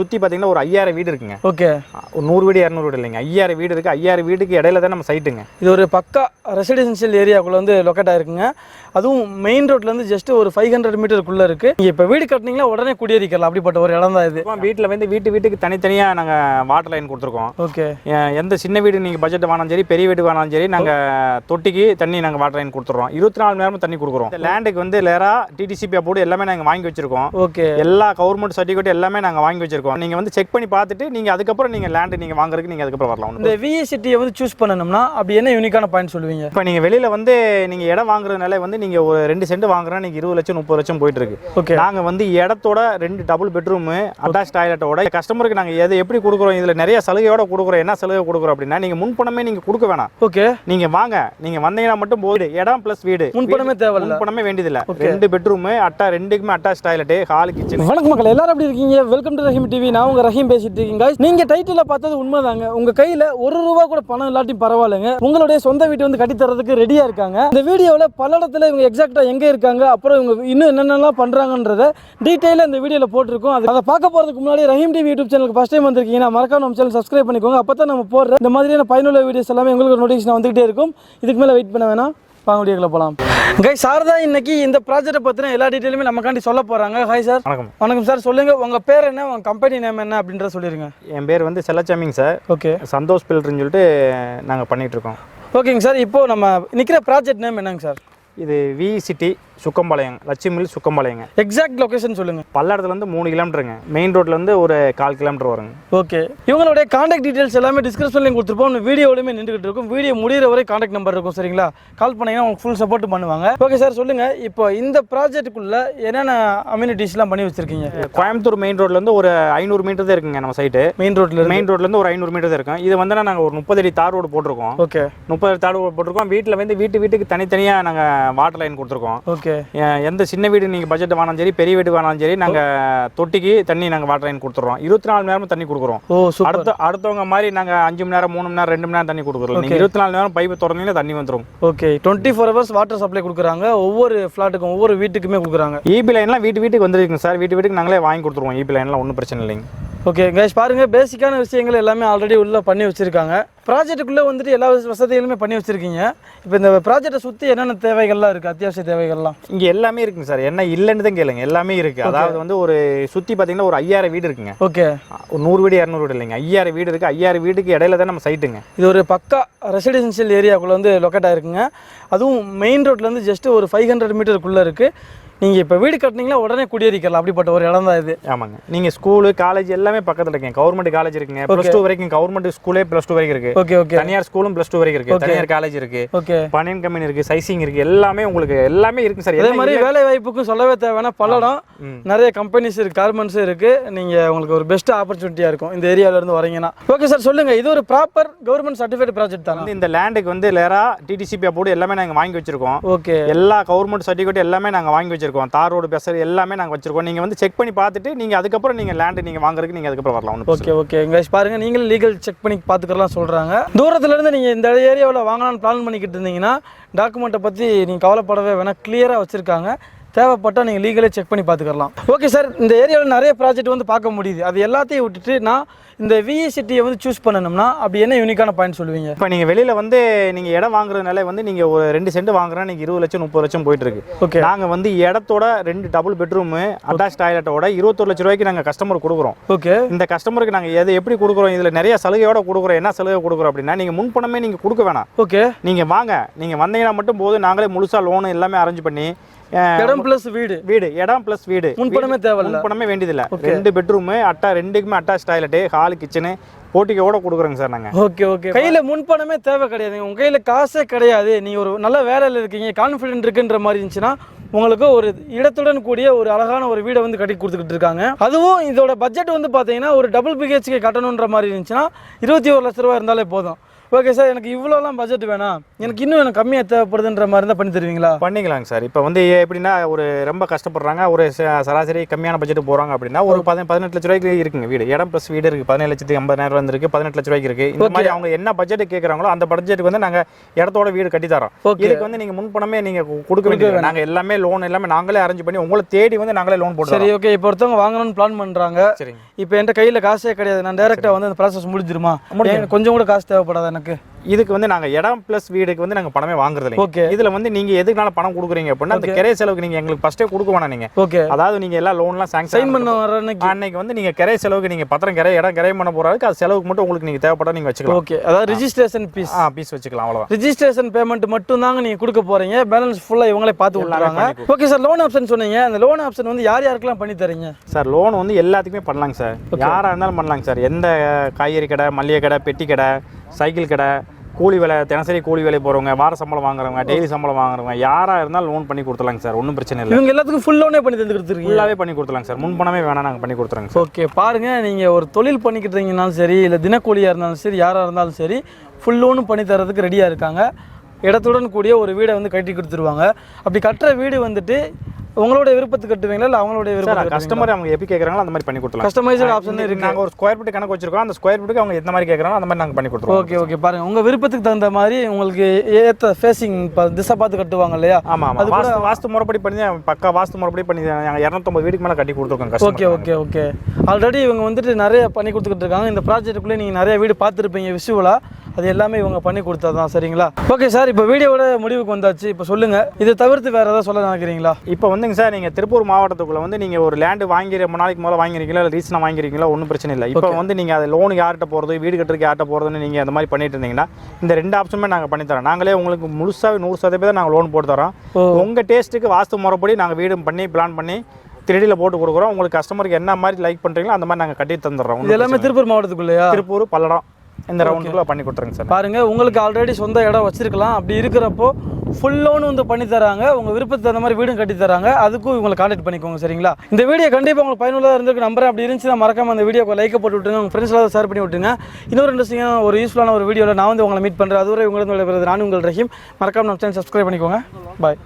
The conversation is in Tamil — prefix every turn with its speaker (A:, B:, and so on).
A: சுற்றி பார்த்தீங்கன்னா ஒரு ஐயாயிரம் வீடு இருக்குங்க.
B: ஓகே.
A: ஒரு நூறு வீடு இரநூறு வீடு இல்லைங்க. ஐயாயிரம் வீடு இருக்குது ஐயாயிரம் வீடுக்கு இடையில தான் நம்ம சைட்டுங்க
B: இது ஒரு பக்கா ரெசிடென்ஷியல் ஏரியாக்குள்ளே வந்து லொக்கேட் ஆயிருக்குங்க. அதுவும் மெயின் ரோட்லேருந்து ஜஸ்ட் ஒரு ஃபைவ் ஹண்ட்ரட் மீட்டருக்குள்ளே இருக்குது நீங்கள் இப்போ வீடு கட்டினீங்களா உடனே குடியேறிக்கலாம். அப்படிப்பட்ட ஒரு இடம் தான் இது.
A: வீட்டில் வந்து வீட்டு வீட்டுக்கு தனித்தனியாக நாங்கள் வாட்டர் லைன் கொடுத்துருக்கோம்.
B: ஓகே.
A: எந்த சின்ன வீடு நீங்கள் பட்ஜெட் வேணாலும் சரி பெரிய வீடு வேணாலும் சரி நாங்கள் தொட்டிக்கு தண்ணி நாங்கள் வாட்டர் லைன் கொடுத்துட்றோம். இருபத்தி நாலு மணி நேரமும் தண்ணி கொடுக்குறோம். லேண்டுக்கு வந்து லேரா டிடிசிபி போர்டு எல்லாமே நாங்கள் வாங்கி வச்சிருக்கோம்.
B: ஓகே.
A: எல்லா கவர்மெண்ட் சர்டிஃபிகேட் எல்லாமே நாங்கள் வாங்கி வச்சிருக்கோம். நீங்கள் வந்து செக் பண்ணி பார்த்துட்டு நீங்கள் அதுக்கப்புறம் நீங்கள் லேண்டு நீங்கள் வாங்குறதுக்கு நீங்கள் அதுக்கப்புறம் வரலாம்.
B: இந்த விஏசிட்டியை வந்து சூஸ் பண்ணணும்னா அப்படி என்ன யூனிக்கான பாயிண்ட் சொல்லுவீங்க?
A: இப்போ நீங்கள் வெளியில் வந்து நீங்கள் இடம் வாங்குறதுனால வந்து நீங்கள் ஒரு ரெண்டு சென்ட் வாங்குறா நீங்கள் இருபது லட்சம் முப்பது லட்சம் போயிட்டு இருக்கு.
B: ஓகே
A: நாங்கள் வந்து இடத்தோட ரெண்டு டபுள் பெட்ரூமு அட்டாச் டாய்லெட்டோட கஸ்டமருக்கு நாங்கள் எது எப்படி கொடுக்குறோம் இதில் நிறைய சலுகையோட கொடுக்குறோம் என்ன சலுகை கொடுக்குறோம் அப்படின்னா நீங்கள் முன்பணமே நீங்கள் கொடுக்க வேணாம்.
B: ஓகே
A: நீங்கள் வாங்க. நீங்கள் வந்தீங்கன்னா மட்டும் போது இடம் ப்ளஸ் வீடு.
B: முன்பணமே தேவையில்ல.
A: முன்பணமே வேண்டியதில்லை. ரெண்டு பெட்ரூமு அட்டா ரெண்டுக்குமே அட்டாச் டாய்லெட்டு ஹால் கிச்சன்
B: வணக்கம் மக்கள். எல்லாரும் எப்படி இருக்கீங்க? Welcome to Rahim TV TV நான் உங்க ரஹீம் பேசிட்டு இருக்கீங்க நீங்க டைட்டில் பார்த்தது உண்மைதாங்க. உங்க கையில ஒரு ரூபா கூட பணம் இல்லாட்டியும் பரவாயில்லைங்க. உங்களுடைய சொந்த வீட்டை வந்து கட்டி தரதுக்கு ரெடியா இருக்காங்க. இந்த வீடியோவில் பல இடத்துல இவங்க எக்ஸாக்டா எங்க இருக்காங்க அப்புறம் இவங்க இன்னும் என்னென்னலாம் பண்றாங்கன்றத டீட்டெயிலாக இந்த வீடியோவில் போட்டிருக்கோம். அது அதை பார்க்க போறதுக்கு முன்னாடி ரஹீம் டிவி யூடியூப் சேனலுக்கு ஃபர்ஸ்ட் டைம் வந்திருக்கீங்கன்னா மறக்காம நம்ம சேனல் சப்ஸ்கிரைப் பண்ணிக்கோங்க. அப்போ தான் நம்ம போடுற இந்த மாதிரியான பயனுள்ள வீடியோஸ் எல்லாமே உங்களுக்கு நோட்டிஃபிகேஷன் வந்துகிட்டே இருக்கும். இதுக்கு மேலே வெயிட் பண்ண வேணாம். வாங்க போகலாம் கை சார் தான் இன்னைக்கு இந்த ப்ராஜெக்ட்டை பற்றின எல்லா டீட்டெயிலுமே நமக்காண்டி சொல்ல போகிறாங்க ஹாய் சார்
A: வணக்கம்.
B: வணக்கம் சார் சொல்லுங்க உங்க பேர் என்ன? உங்க கம்பெனி நேம் என்ன? அப்படின்றத சொல்லிருங்க.
A: என் பேர் வந்து செல்லச்சாமிங்க சார்
B: ஓகே
A: சந்தோஷ் பில்டர்னு சொல்லிட்டு நாங்கள் பண்ணிட்டு இருக்கோம்.
B: ஓகேங்க சார் இப்போ நம்ம நிக்கிற ப்ராஜெக்ட் நேம் என்னங்க சார்
A: இது வி சிட்டி சுக்கம்பாளையம் லட்சுமில் சுக்கம்பாளையங்க.
B: எக்ஸாக்ட் லொகேஷன் சொல்லுங்க.
A: பல்லடத்துலேருந்து மூணு கிலோமீட்டருங்க. மெயின் ரோட்லேருந்து ஒரு கால் கிலோமீட்டர் வருங்க.
B: ஓகே இவங்களுடைய காண்டாக்ட் டீடைல்ஸ் எல்லாமே டிஸ்கிரிப்ஷன்லையும் கொடுத்துருப்போம். வீடியோலையுமே நின்றுகிட்டு இருக்கும். வீடியோ முடிகிற வரை காண்டாக்ட் நம்பர் இருக்கும் சரிங்களா? கால் பண்ணீங்கன்னா உங்களுக்கு ஃபுல் சப்போர்ட் பண்ணுவாங்க. ஓகே சார் சொல்லுங்க. இப்போ இந்த ப்ராஜெக்ட்டுக்குள்ள என்னென்ன அம்யூனிட்டிஸ்லாம் பண்ணி வச்சிருக்கீங்க?
A: கோயம்புத்தூர் மெயின் ரோட்லேருந்து ஒரு ஐநூறு மீட்டர் தான் இருக்குங்க நம்ம சைட்டு
B: மெயின் ரோட்ல
A: மெயின் ரோட்லேருந்து ஒரு ஐநூறு மீட்டர் தான் இருக்கும். இது வந்து நாங்கள் ஒரு முப்பது அடி தார் ரோடு போட்டிருக்கோம்.
B: ஓகே
A: முப்பது அடி தார் ரோடு போட்டிருக்கோம். வீட்டில் வந்து வீட்டு வீட்டுக்கு தனித்தனியாக நாங்கள் வாட்டர் லைன் கொடுத்துருக்கோம்.
B: ஓகே
A: எந்த சின்ன வீடு நீங்கள் பட்ஜெட் வேணாலும் சரி பெரிய வீடு வேணாலும் சரி நாங்கள் தொட்டிக்கு தண்ணி நாங்கள் வாட்டர் லைன் கொடுத்துட்றோம். இருபத்தி நாலு மணி நேரமும் தண்ணி கொடுக்குறோம். அடுத்த அடுத்தவங்க மாதிரி நாங்கள் அஞ்சு மணி நேரம் மூணு மணி நேரம் ரெண்டு மணி நேரம் தண்ணி கொடுக்குறோம். நீங்கள் இருபத்தி நாலு நேரம் பைப்பு திறந்தீங்கன்னா தண்ணி வந்துடும்
B: okay twenty four hours water supply கொடுக்குறாங்க. ஒவ்வொரு ஃப்ளாட்டுக்கும் ஒவ்வொரு வீட்டுக்குமே கொடுக்குறாங்க.
A: இபி லைன்லாம் வீட்டு வீட்டுக்கு வந்துருக்குங்க சார். வீட்டு வீட்டுக்கு நாங்களே வாங்கி கொடுத்துருவோம். இபி லைன்லாம் ஒன்றும் பிரச்சனை இல்லைங்க.
B: ஓகே கைஸ் பாருங்க பேசிக்கான விஷயங்கள் எல்லாமே ஆல்ரெடி உள்ள பண்ணி வச்சிருக்காங்க. ப்ராஜெக்ட்டுக்குள்ளே வந்துட்டு எல்லா வசதிகளுமே பண்ணி வச்சிருக்கீங்க. இப்போ இந்த ப்ராஜெக்டை சுற்றி என்னென்ன தேவைகள்லாம் இருக்குது அத்தியாவசிய தேவைகள்லாம்?
A: இங்கே எல்லாமே இருக்குங்க சார். என்ன இல்லைன்னு தான் கேளுங்க. எல்லாமே இருக்குது அதாவது வந்து ஒரு சுற்றி பார்த்தீங்கன்னா ஒரு ஐயாயிரம் வீடு இருக்குங்க.
B: ஓகே
A: ஒரு நூறு வீடு இரநூறு வீடு இல்லைங்க. ஐயாயிரம் வீடு இருக்குது ஐயாயிரம் வீடுக்கு இடையில தான் நம்ம சைட்டுங்க
B: இது ஒரு பக்கா ரெசிடென்ஷியல் ஏரியாக்குள்ளே வந்து லொக்கேட் ஆயிருக்குங்க. அதுவும் மெயின் ரோட்லேருந்து ஜஸ்ட் ஒரு ஃபைவ் ஹண்ட்ரட் மீட்டருக்குள்ளே இருக்குது நீங்கள் இப்போ வீடு கட்டினீங்களா உடனே குடியேறிக்கலாம். அப்படிப்பட்ட ஒரு இடம் தான் இது.
A: ஆமாங்க. நீங்கள் ஸ்கூலு காலேஜ் எல்லாமே பக்கத்தில் இருக்குங்க. கவர்மெண்ட் காலேஜ் இருக்குங்க. ப்ளஸ் டூ வரைக்கும் கவர்மெண்ட் ஸ்கூலே ப்ளஸ் டூ வரைக்கும் இருக்குது
B: ஓகே ஓகே
A: தனியார் ஸ்கூலும் ப்ளஸ் டூ வரைக்கும் இருக்குது தனியார் காலேஜ் இருக்குது
B: ஓகே
A: பனியன் கம்பெனி இருக்குது சைசிங் இருக்குது எல்லாமே உங்களுக்கு எல்லாமே இருக்குது சார்
B: அதே மாதிரி வேலை வாய்ப்புக்கும் சொல்லவே தேவைன்னா பல்லடம்.
A: ம்.
B: நிறைய கம்பெனிஸ் இருக்கு கார்மெண்ட்ஸும் இருக்கு. நீங்க உங்களுக்கு ஒரு பெஸ்ட் ஆப்பர்ச்சுனிட்டியா இருக்கும். இந்த ஏரியால இருந்து வரீங்கன்னா ஓகே சார் சொல்லுங்க. இது ஒரு ப்ராப்பர் கவர்மெண்ட் சர்டிஃபைட் ப்ராஜெக்ட் தானே?
A: இந்த லேண்டுக்கு வந்து லேரா டிடிசிபி போர்டு எல்லாமே நாங்கள் வாங்கி வச்சிருக்கோம்.
B: ஓகே
A: எல்லா கவர்மெண்ட் சர்டிஃபிகேட் எல்லாமே நாங்கள் வாங்கி வச்சிருக்கோம். தார் ரோடு பேசர் எல்லாமே நாங்கள் வச்சிருக்கோம். நீங்கள் வந்து செக் பண்ணி பார்த்துட்டு நீங்கள் அதுக்கப்புறம் நீங்கள் லேண்டு நீங்கள் வாங்குறதுக்கு நீங்கள் அதுக்கப்புறம் வரலாம். ஒன்றும்
B: ஓகே ஓகே கைஸ் பாருங்க நீங்களும் லீகல் செக் பண்ணி பார்த்துக்கலாம் சொல்றாங்க. தூரத்துல இருந்து நீங்க இந்த ஏரியாவில் வாங்கலாம்னு பிளான் பண்ணிக்கிட்டு இருந்தீங்கன்னா டாக்குமெண்ட்டை பத்தி நீங்க கவலைப்படவே வேணாம். கிளியரா வச்சிருக்காங்க. தேவைப்பட்டால் நீங்கள் லீகலே செக் பண்ணி பார்த்துக்கலாம் ஓகே சார் இந்த ஏரியாவில் நிறைய ப்ராஜெக்ட் வந்து பார்க்க முடியுது. அது எல்லாத்தையும் விட்டுட்டு நான் இந்த விஇசிட்டியை வந்து சூஸ் பண்ணணும்னா அப்படி என்ன யூனிக்கான பாயிண்ட் சொல்லுவீங்க?
A: இப்போ நீங்கள் வெளியில் வந்து நீங்கள் இடம் வாங்குறதுனால வந்து நீங்கள் ஒரு ரெண்டு சென்ட் வாங்குறா நீங்கள் இருபது லட்சம் முப்பது லட்சம் போயிட்டு இருக்கு
B: ஓகே
A: நாங்கள் வந்து இடத்தோட ரெண்டு டபுள் பெட்ரூமு அட்டாச் டாய்லெட்டோட இருபத்தொரு லட்ச ரூபாய்க்கு நாங்கள் கஸ்டமர் கொடுக்குறோம்.
B: ஓகே
A: இந்த கஸ்டமருக்கு நாங்கள் எது எப்படி கொடுக்குறோம் இதில் நிறைய சலுகையோட கொடுக்குறோம் என்ன சலுகை கொடுக்குறோம் அப்படின்னா நீங்கள் முன்பணமே நீங்கள் கொடுக்க வேணாம்.
B: ஓகே
A: நீங்கள் வாங்க. நீங்கள் வந்தீங்கன்னா மட்டும் போது நாங்களே முழுசாக லோனு எல்லாமே அரேஞ்ச் பண்ணி
B: இடம் ப்ளஸ் வீடு.
A: வீடு இடம் ப்ளஸ் வீடு.
B: முன்பணமே தேவையில்ல.
A: முன்பணமே வேண்டியதில்லை. ரெண்டு பெட்ரூமு அட்டா ரெண்டுக்குமே அட்டாச் டாய்லெட்டு ஹால் கிச்சனு போட்டிக்கோட கொடுக்குறோங்க சார் நாங்கள்
B: ஓகே ஓகே கையில் முன்பணமே தேவை கிடையாது. உங்கள் கையில் காசே கிடையாது. நீங்கள் ஒரு நல்ல வேலையில் இருக்கீங்க கான்ஃபிடென்ட் இருக்குன்ற மாதிரி இருந்துச்சுன்னா உங்களுக்கு ஒரு இடத்துடன் கூடிய ஒரு அழகான ஒரு வீடை வந்து கட்டி கொடுத்துக்கிட்டு இருக்காங்க. அதுவும் இதோட பட்ஜெட் வந்து பார்த்தீங்கன்னா ஒரு டபுள் பிஹெச்கே கட்டணுன்ற மாதிரி இருந்துச்சுன்னா இருபத்தி ஒரு லட்ச ரூபா இருந்தாலே போதும். ஓகே சார் எனக்கு இவ்வளோலாம் பட்ஜெட் வேணாம். எனக்கு இன்னும் எனக்கு கம்மியாக தேவைப்படுதுன்ற மாதிரி இருந்தால் பண்ணி தருவீங்களா?
A: பண்ணிக்கலாங்க சார். இப்போ வந்து எப்படின்னா ஒரு ரொம்ப கஷ்டப்படுறாங்க. ஒரு சராசரி கம்மியான பட்ஜெட் போகிறாங்க அப்படின்னா ஒரு பதி பதினெட்டு லட்ச ரூபாய்க்கு இருக்குங்க வீடு. இடம் ப்ளஸ் வீடு இருக்குது பதினேழு லட்சத்து ஐம்பதாயிரம் ரூபா இருக்கு பதினெட்டு லட்ச ரூபாய்க்கு இருக்குது இந்த மாதிரி அவங்க என்ன பட்ஜெட் கேட்குறாங்களோ அந்த பட்ஜெட்டுக்கு வந்து நாங்கள் இடத்தோட வீடு கட்டி தரோம்
B: ஓகே
A: இதுக்கு வந்து நீங்கள் முன்பணமே நீங்கள் கொடுக்க வேண்டியது. நாங்கள் எல்லாமே லோன் எல்லாமே நாங்களே அரேஞ்ச் பண்ணி உங்களை தேடி வந்து நாங்களே லோன் போட்டு
B: சரி ஓகே இப்போ ஒருத்தவங்க வாங்கணும்னு பிளான் பண்ணுறாங்க
A: சரிங்க.
B: இப்போ என்கிட்ட கையில் காசே கிடையாது. நான் டேரெக்டாக வந்து அந்த ப்ராசஸ் முடிஞ்சிருமா? கொஞ்சம் கூட காசு தேவைப்படாது. எனக்கு?
A: இதுக்கு வந்து நாங்கள் இடம் ப்ளஸ் வீடுக்கு வந்து நாங்கள் பணமே வாங்குறது
B: ஓகே
A: இதில் வந்து நீங்கள் எதுக்குனால பணம் கொடுக்குறீங்க அப்படின்னா அந்த கிரை செலவுக்கு நீங்கள் எங்களுக்கு ஃபஸ்ட்டே கொடுக்க வேணாம் நீங்கள்
B: ஓகே
A: அதாவது நீங்கள் எல்லாம் லோன்லாம்
B: சைன்
A: சாங்ஷன்
B: பண்ண வர அன்னைக்கு
A: வந்து நீங்கள் கிரை செலவுக்கு நீங்கள் பத்திரம் கிரை இடம் கிரை பண்ண போகிறதுக்கு அது செலவுக்கு மட்டும் உங்களுக்கு நீங்கள் தேவைப்பட்டா நீங்கள் வச்சுக்கலாம்.
B: ஓகே அதாவது ரிஜிஸ்ட்ரேஷன் ஃபீஸ்
A: ஆ பீஸ் வச்சுக்கலாம் அவ்வளோதான்
B: ரிஜிஸ்ட்ரேஷன் பேமெண்ட் மட்டும் தாங்க நீங்க கொடுக்க போறீங்க. பேலன்ஸ் ஃபுல்லா இவங்களே பார்த்து
A: பண்ணி
B: ஓகே சார் லோன் ஆப்ஷன் சொன்னீங்க. அந்த லோன் ஆப்ஷன் வந்து யார் யாருக்கெல்லாம் பண்ணி தரீங்க?
A: சார் லோன் வந்து எல்லாத்துக்குமே பண்ணலாங்க சார் யாராக இருந்தாலும் பண்ணலாங்க சார் எந்த காய்கறி கடை மளிகை கடை பெட்டி கடை சைக்கிள் கடை கூலி வேலை தினசரி கூலி வேலை போகிறவங்க வார சம்பளம் வாங்குறவங்க டெய்லி சம்பளம் வாங்குறவங்க யாராக இருந்தாலும் லோன் பண்ணி கொடுத்துலாங்க சார். ஒன்றும் பிரச்சனை இல்லை.
B: இவங்க எல்லாத்துக்கும் ஃபுல் லோனே பண்ணி தந்து கொடுத்துருக்கீங்க
A: ஃபுல்லாகவே பண்ணி கொடுத்துலாங்க சார். முன்பணமே வேணாம் நாங்கள் பண்ணி கொடுத்துறோங்க
B: ஓகே பாருங்க நீங்க ஒரு தொழில் பண்ணிக்கிட்டு இருக்கீங்கனாலும் சரி இல்லை தினக்கூலியா இருந்தாலும் சரி யாரா இருந்தாலும் சரி ஃபுல் லோனும் பண்ணி தரதுக்கு ரெடியா இருக்காங்க. இடத்துடன் கூடிய ஒரு வீடை வந்து கட்டி கொடுத்துருவாங்க. அப்படி கட்டுற வீடு வந்துட்டு உங்களோட விருப்பத்துக்கு கட்டுவீங்களா? இல்லை அவங்களுடைய விருப்பம்
A: கஸ்டமர் அவங்க எப்படி கேட்குறாங்களோ அந்த மாதிரி பண்ணி கொடுத்துலாம்
B: கஸ்டமைஸ்டு ஆப்ஷன் இருக்கு.
A: நாங்கள் ஒரு ஸ்கொயர் ஃபீட் கணக்கு வச்சிருக்கோம். அந்த ஸ்கொயர் ஃபீட்டுக்கு அவங்க எந்த மாதிரி கேட்குறாங்களோ அந்த மாதிரி நாங்கள் பண்ணி கொடுத்துருவோம்.
B: ஓகே ஓகே பாருங்க உங்க விருப்பத்துக்கு தகுந்த மாதிரி உங்களுக்கு ஏத்த ஃபேஸிங் திசை பார்த்து கட்டுவாங்க இல்லையா?
A: ஆமாம் ஆமாம் வாஸ்து வாஸ்து முறைப்படி பண்ணி பக்கா வாஸ்து முறைப்படி பண்ணி நாங்கள் இரநூத்தொம்பது வீட்டுக்கு மேலே கட்டி கொடுத்துருக்கோம்
B: ஓகே ஓகே ஓகே ஆல்ரெடி இவங்க வந்துட்டு நிறைய பண்ணி கொடுத்துக்கிட்டு இருக்காங்க. இந்த ப்ராஜெக்ட்டுக்குள்ளே நீங்கள் நிறைய வீடு பார்த்துருப்பீங்க விஷுவலாக அது எல்லாமே இவங்க பண்ணி கொடுத்ததான் சரிங்களா? ஓகே சார் இப்போ வீடியோவோட முடிவுக்கு வந்தாச்சு. இப்போ சொல்லுங்கள் இதை தவிர்த்து வேறு ஏதாவது சொல்ல நினைக்கிறீங்களா?
A: இப்போ வந்துங்க சார் நீங்கள் திருப்பூர் மாவட்டத்துக்குள்ள வந்து நீங்கள் ஒரு லேண்டு வாங்கி ரொம்ப நாளைக்கு முதல்ல வாங்கிருக்கீங்களா இல்லை ரீசனாக வாங்கிருக்கீங்களா ஒன்றும் பிரச்சனை இல்லை. இப்போ வந்து நீங்கள் அது லோனுக்கு யார்கிட்ட போகிறது வீடு கட்டுறதுக்கு யார்கிட்ட போகிறதுன்னு நீங்கள் அந்த மாதிரி பண்ணிட்டு இருந்தீங்கன்னா இந்த ரெண்டு ஆப்ஷனுமே நாங்கள் பண்ணி தரோம். நாங்களே உங்களுக்கு முழுசாக நூறு சதவீதம் நாங்கள் லோன் போட்டு தரோம். உங்கள் டேஸ்ட்டுக்கு வாஸ்து முறைப்படி நாங்கள் வீடு பண்ணி பிளான் பண்ணி திருடியில் போட்டு கொடுக்குறோம். உங்களுக்கு கஸ்டமருக்கு என்ன மாதிரி லைக் பண்ணுறீங்களோ அந்த மாதிரி நாங்கள் கட்டி தந்துடுறோம்.
B: எல்லாமே திருப்பூர் மாவட்டத்துக்குள்ளேயா?
A: திருப்பூர் பல்லடம். இந்த ரவுண்டுக்குள்ளே பண்ணி கொடுத்துருங்க சார்.
B: பாருங்க உங்களுக்கு ஆல்ரெடி சொந்த இடம் வச்சிருக்கலாம். அப்படி இருக்கிறப்போ ஃபுல் லோன் வந்து பண்ணி தராங்க. உங்க விருப்பத்துக்கு தகுந்த மாதிரி வீடும் கட்டி தராங்க. அதுக்கும் இவங்களை கான்டாக்ட் பண்ணிக்கோங்க சரிங்களா? இந்த வீடியோ கண்டிப்பாக உங்களுக்கு பயனுள்ளதாக இருந்திருக்கு நம்புறேன். அப்படி இருந்துச்சுன்னா மறக்காம அந்த வீடியோக்கு லைக் போட்டு விட்டுருங்க. உங்க ஃப்ரெண்ட்ஸ்லாம் ஷேர் பண்ணி விட்டுருங்க. இன்னொரு இன்ட்ரெஸ்டிங்கான ஒரு யூஸ்ஃபுல்லான ஒரு வீடியோவில் நான் வந்து உங்களை மீட் பண்ணுறேன் அதுவரை விடைபெறுவது நான் உங்கள் ரஹீம். மறக்காம நம்ம சேனல் சப்ஸ்கிரைப் பண்ணிக்கோங்க. பாய்